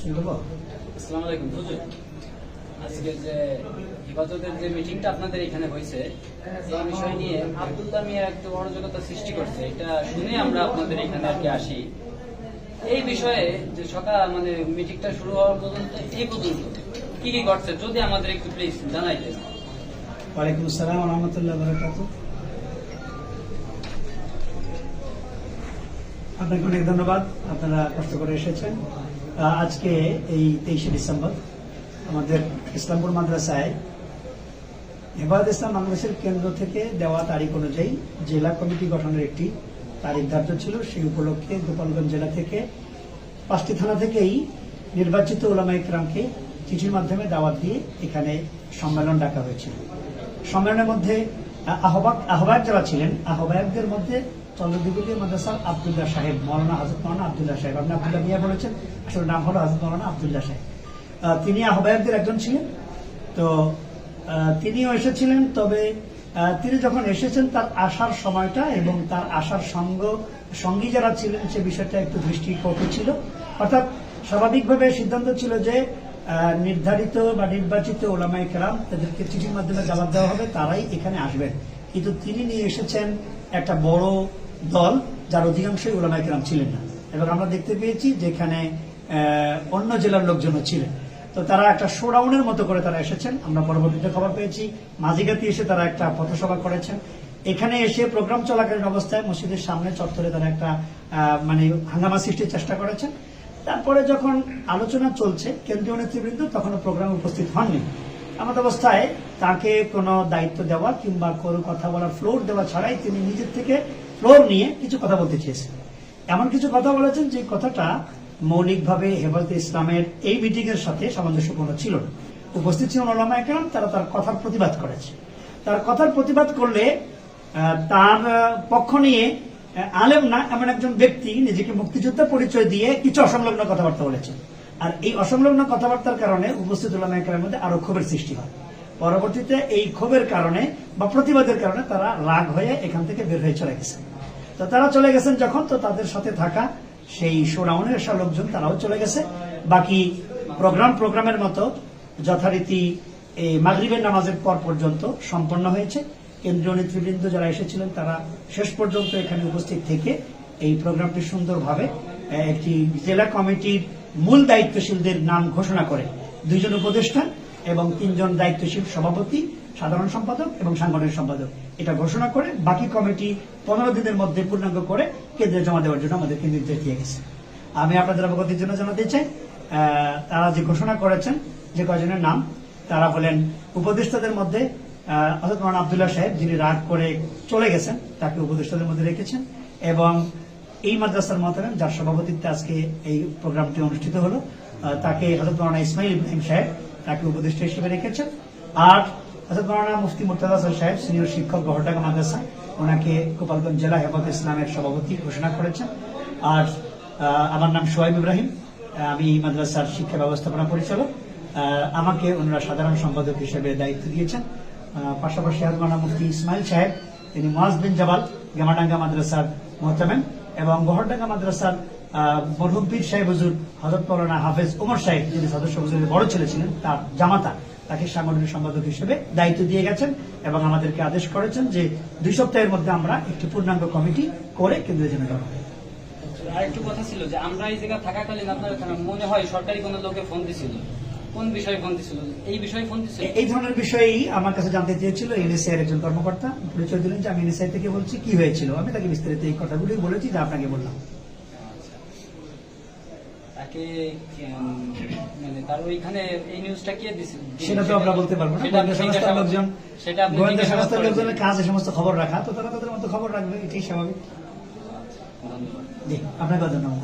শুনতে পাও আসসালামু আলাইকুম আজকে যে হেফাজতের যে মিটিংটা আপনাদের এখানে হয়েছে এই বিষয় নিয়ে আব্দুল্লাহ মিয়া একটা অরাজকতা সৃষ্টি করছে এটা শুনে আমরা আপনাদের এখানে আর কি আসি। এই বিষয়ে যে সকাল মানে মিটিংটা শুরু হওয়ার পর্যন্ত এই পর্যন্ত কি কি ঘটছে যদি আমাদের একটু প্লিজ জানাইতেন। ওয়ালাইকুম আসসালাম রহমতুল্লাহ বরকাত আপনাকে অনেক ধন্যবাদ আপনারা কষ্ট করে এসেছেন। আজকে এই তেইশে ডিসেম্বর আমাদের ইসলামপুর মাদ্রাসায় হেফাজত ইসলাম বাংলাদেশের কেন্দ্র থেকে দেওয়া তারিখ অনুযায়ী জেলা কমিটি গঠনের একটি তারিখ ধার্য ছিল। সেই উপলক্ষে গোপালগঞ্জ জেলা থেকে পাঁচটি থানা থেকেই নির্বাচিত ওলামা ইকরামকে চিঠির মাধ্যমে দাওয়াত দিয়ে এখানে সম্মেলন ডাকা হয়েছিল। সম্মেলনের মধ্যে আহ্বায়ক যারা ছিলেন, আহ্বায়কদের মধ্যে চন্দ্রদিগুলি মাদ্রাসার আবদুল্লাহ সাহেব, মৌলানা হাজরত মৌলানা আবদুল্লাহ সাহেব। আপনি আবদুল্লাহ মিয়া বলেছেন, আসলে নাম হলো হাজরত মৌলানা আবদুল্লাহ সাহেব। তিনি আহ্বায়কদের একজন ছিলেন। তো তিনিও এসেছিলেন, তবে তিনি যখন এসেছেন, তার আসার সময়টা এবং তার আসার সঙ্গ, সঙ্গী যারা ছিলেন, সে বিষয়টা একটু দৃষ্টি দৃষ্টিকটু ছিল। অর্থাৎ, স্বাভাবিকভাবে সিদ্ধান্ত ছিল যে নির্ধারিত বা নির্বাচিত ওলামাই কেরাম তাদেরকে চিঠির মাধ্যমে জবাব দেওয়া হবে, তারাই এখানে আসবেন। কিন্তু তিনি নিয়ে এসেছেন একটা বড় দল যার অধিকাংশই ওলামাই কেরাম ছিলেন না। এবং আমরা দেখতে পেয়েছি যেখানে অন্য জেলার লোকজনও ছিলেন। তো তারা একটা শোডাউনের মতো করে তারা এসেছেন। আমরা পরবর্তীতে খবর পেয়েছি মাঝিগাতি এসে তারা একটা পথসভা করেছেন। এখানে এসে প্রোগ্রাম চলাকালীন অবস্থায় মসজিদের সামনে চত্বরে তারা একটা মানে হাঙ্গামা সৃষ্টির চেষ্টা করেছেন। তারপরে যখন আলোচনা চলছে, কেন্দ্রীয় নেতৃবৃন্দ তখনও প্রোগ্রামে উপস্থিত হননি। এমন অবস্থায় তাকে কোনো দায়িত্ব দেওয়া কিংবা কোনো কথা বলার ফ্লোর দেওয়া ছাড়াই তিনি নিজের থেকে ফ্লোর নিয়ে কিছু কথা বলতে চেয়েছেন এমন কিছু কথা বলেছেন যে কথাটা মৌলিকভাবে হেফাজতে ইসলামের এই মিটিং এর সাথে সামঞ্জস্যপূর্ণ ছিল না। উপস্থিত ছিলেন ওলামা একরাম, তারা তার কথার প্রতিবাদ করেছে। তার কথার প্রতিবাদ করলে তার পক্ষ নিয়ে আলেম না, এমন একজন ব্যক্তি নিজেকে মুক্তিযোদ্ধা পরিচয় দিয়ে কিছু অসংলগ্ন কথাবার্তা বলেছেন। আর এই অসংলগ্ন কথাবার্তার কারণে উপস্থিত ওলামা একরামের মধ্যে আরও ক্ষোভের সৃষ্টি হয়। পরবর্তীতে এই ক্ষোভের কারণে বা প্রতিবাদের কারণে তারা রাগ হয়ে এখান থেকে বের হয়ে চলে গেছেন তো তারা চলে গেছেন যখন, তো তাদের সাথে থাকা সেই শোডাউনের সব লোকজন তারাও চলে গেছে। বাকি প্রোগ্রাম প্রোগ্রামের মতো যথারীতি এই মাগরিবের নামাজের পর পর্যন্ত সম্পন্ন হয়েছে। কেন্দ্রীয় নেতৃবৃন্দ যারা এসেছিলেন, তারা শেষ পর্যন্ত এখানে উপস্থিত থেকে এই প্রোগ্রামটি সুন্দরভাবে একটি জেলা কমিটির মূল দায়িত্বশীলদের নাম ঘোষণা করে। দুইজন উপদেষ্টা এবং তিনজন দায়িত্বশীল সভাপতি, সাধারণ সম্পাদক এবং সাংগঠনিক সম্পাদক। এটা ঘোষণা করে বাকি কমিটি পনেরো দিনের মধ্যে পূর্ণাঙ্গ করে কেন্দ্রে জমা দেওয়ার জন্য আমাদেরকে নির্দেশ দিয়ে গেছে। আমি আপনাদের অবগতির জন্য জানাতে চাই তারা যে ঘোষণা করেছেন যে কয়জনের নাম, তারা হলেন উপদেষ্টাদের মধ্যে মৌলানা আবদুল্লাহ সাহেব যিনি রাগ করে চলে গেছেন, তাকে উপদেষ্টাদের মধ্যে রেখেছেন এবং এই মাদ্রাসার মহতারাম যার সভাপতিত্বে আজকে এই প্রোগ্রামটি অনুষ্ঠিত হলো তাকে হজরত ইসমাইল ইব্রাহিম সাহেব তাকে উপদেষ্টা হিসেবে রেখেছেন। আর হজরত মুফতি মুর্তাজা সাহেব, সিনিয়র শিক্ষক গহরডাঙ্গা মাদ্রাসা ওনাকে গোপালগঞ্জ জেলা হেফাজত ইসলামের সভাপতি ঘোষণা করেছেন। আর আমার নাম সোয়াইব ইব্রাহিম। আমি মাদ্রাসার শিক্ষা ব্যবস্থাপনা পরিচালক। আমাকে ওনারা সাধারণ সম্পাদক হিসেবে দায়িত্ব দিয়েছেন। পাশাপাশি আজমানা মুফতি ইসমাইল সাহেব, তিনি মোয়াজ বিন জাবাল গেমাডাঙ্গা মাদ্রাসার মোহতামেন এবং গহরডাঙ্গা মাদ্রাসার আহ, মরহুম পীর সাহেব হুজুর হজরত মৌলানা হাফেজ ওমর সাহেব যিনি সদস্য হুজুরের বড় ছেলে ছিলেন তার জামাতা তাকে সাংগঠনিক সম্পাদক হিসেবে দায়িত্ব দিয়ে গেছেন এবং আমাদেরকে আদেশ করেছেন যে দুই সপ্তাহের মধ্যে আমরা একটি পূর্ণাঙ্গ কমিটি করে কেন্দ্রের জন্য জমা দেব। আরেকটু কথা ছিল যে আমরা এই থাকাকালীন আপনার মনে হয় সরকারি কোনো লোকে ফোন দিছিল? কোন বিষয়ে ফোন দিছিল? এই বিষয়ে ফোন দিছিল? এই ধরনের বিষয়েই আমার কাছে জানতে চেয়েছিল এনএসআই এর একজন কর্মকর্তা। পরিচয় দিলেন যে আমি এনএসআই থেকে বলছি কি হয়েছিল। আমি তাকে বিস্তারিত এই কথাগুলি বলেছি যা আপনাকে বললাম। তাকে মানে তার ওইখানে এই নিউজটা কে দিছিল সেটা তো আমরা বলতে পারব না। গোয়েন্দা সংস্থার লোকজন সেটা গোয়েন্দা সংস্থার লোকজনের কাজ সমস্ত খবর রাখা তো তারা তাদের মতো খবর রাখবে এটাই স্বাভাবিক। ধন্যবাদ। জি আপনাকে ধন্যবাদ